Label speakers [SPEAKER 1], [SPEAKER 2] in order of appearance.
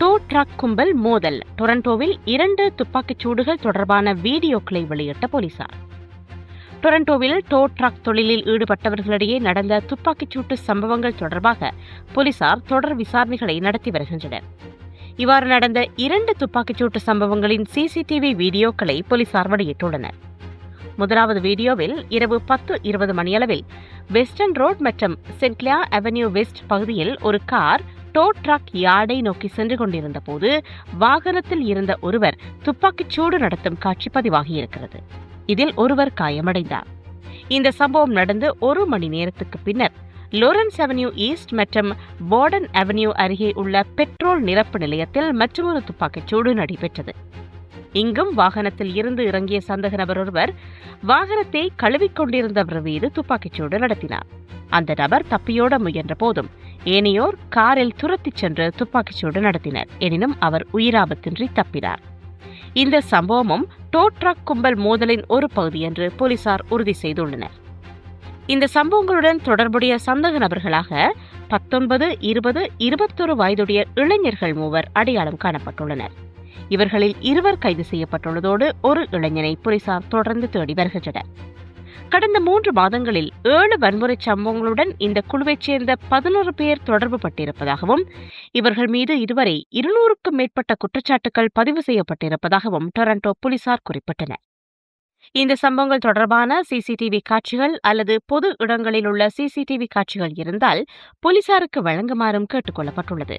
[SPEAKER 1] To drug கும்பல் மோதல். டொரண்டோவில் இரண்டு துப்பாக்கிச் சூடுகள் தொடர்பான வீடியோக்களை வெளியிட்ட போலீசார். டொரண்டோவில் டோ ட்ரக் தொழிலில் ஈடுபட்டவர்களிடையே நடந்த துப்பாக்கிச் சூட்டு சம்பவங்கள் தொடர்பாக போலீசார் தொடர் விசாரணைகளை நடத்தி வருகின்றனர். இவ்வாறு நடந்த இரண்டு துப்பாக்கிச் சூட்டு சம்பவங்களின் சிசிடிவி வீடியோக்களை போலீசார் வெளியிட்டுள்ளனர். முதலாவது வீடியோவில் இரவு பத்து இருபது மணியளவில் வெஸ்டர்ன் ரோட் மற்றும் சென்ட்லியா அவென்யூ வெஸ்ட் பகுதியில் ஒரு கார் டோ ட்ரக் யார்டை நோக்கி சென்று கொண்டிருந்த போது வாகனத்தில் இருந்த ஒருவர் துப்பாக்கிச் சூடு நடத்தும் காட்சி பதிவாகியிருக்கிறது. இதில் ஒருவர் காயமடைந்தார். இந்த சம்பவம் நடந்து ஒரு மணி நேரத்துக்கு பின்னர் லோரன்ஸ் அவென்யூ ஈஸ்ட் மற்றும் போர்டன் அவென்யூ அருகே உள்ள பெட்ரோல் நிரப்பு நிலையத்தில் மற்றொரு துப்பாக்கிச் சூடு நடைபெற்றது. இங்கும் வாகனத்தில் இருந்து இறங்கிய சந்தக நபர் ஒருவர் வாகனத்தை கழுவிக் கொண்டிருந்தவர் மீது துப்பாக்கிச்சூடு நடத்தினார். அந்த நபர் தப்பியோட முயன்ற போதும் ஏனையோர் காரில் துரத்திச் சென்று துப்பாக்கிச்சூடு நடத்தினர். எனினும் அவர் உயிராபத்தின்றி தப்பினார். இந்த சம்பவமும் டோ ட்ரக் கும்பல் மோதலின் ஒரு பகுதி என்று போலீசார் உறுதி செய்துள்ளனர். இந்த சம்பவங்களுடன் தொடர்புடைய சந்தக நபர்களாக பத்தொன்பது இருபது இருபத்தொரு வயதுடைய இளைஞர்கள் மூவர் அடையாளம் காணப்பட்டுள்ளனர். இவர்களில் இருவர் கைது செய்யப்பட்டுள்ளதோடு ஒரு இளைஞனை போலீசார் தொடர்ந்து தேடி வருகின்றனர். கடந்த மூன்று மாதங்களில் ஏழு வன்முறை சம்பவங்களுடன் இந்த குழுவைச் சேர்ந்த பதினோரு பேர் தொடர்பு பட்டிருப்பதாகவும் இவர்கள் மீது இதுவரை இருநூறுக்கும் மேற்பட்ட குற்றச்சாட்டுகள் பதிவு செய்யப்பட்டிருப்பதாகவும் டொரண்டோ போலீசார் குறிப்பிட்டனர். இந்த சம்பவங்கள் தொடர்பான சிசிடிவி காட்சிகள் அல்லது பொது இடங்களில் உள்ள சிசிடிவி காட்சிகள் இருந்தால் போலீசாருக்கு வழங்குமாறும் கேட்டுக் கொள்ளப்பட்டுள்ளது.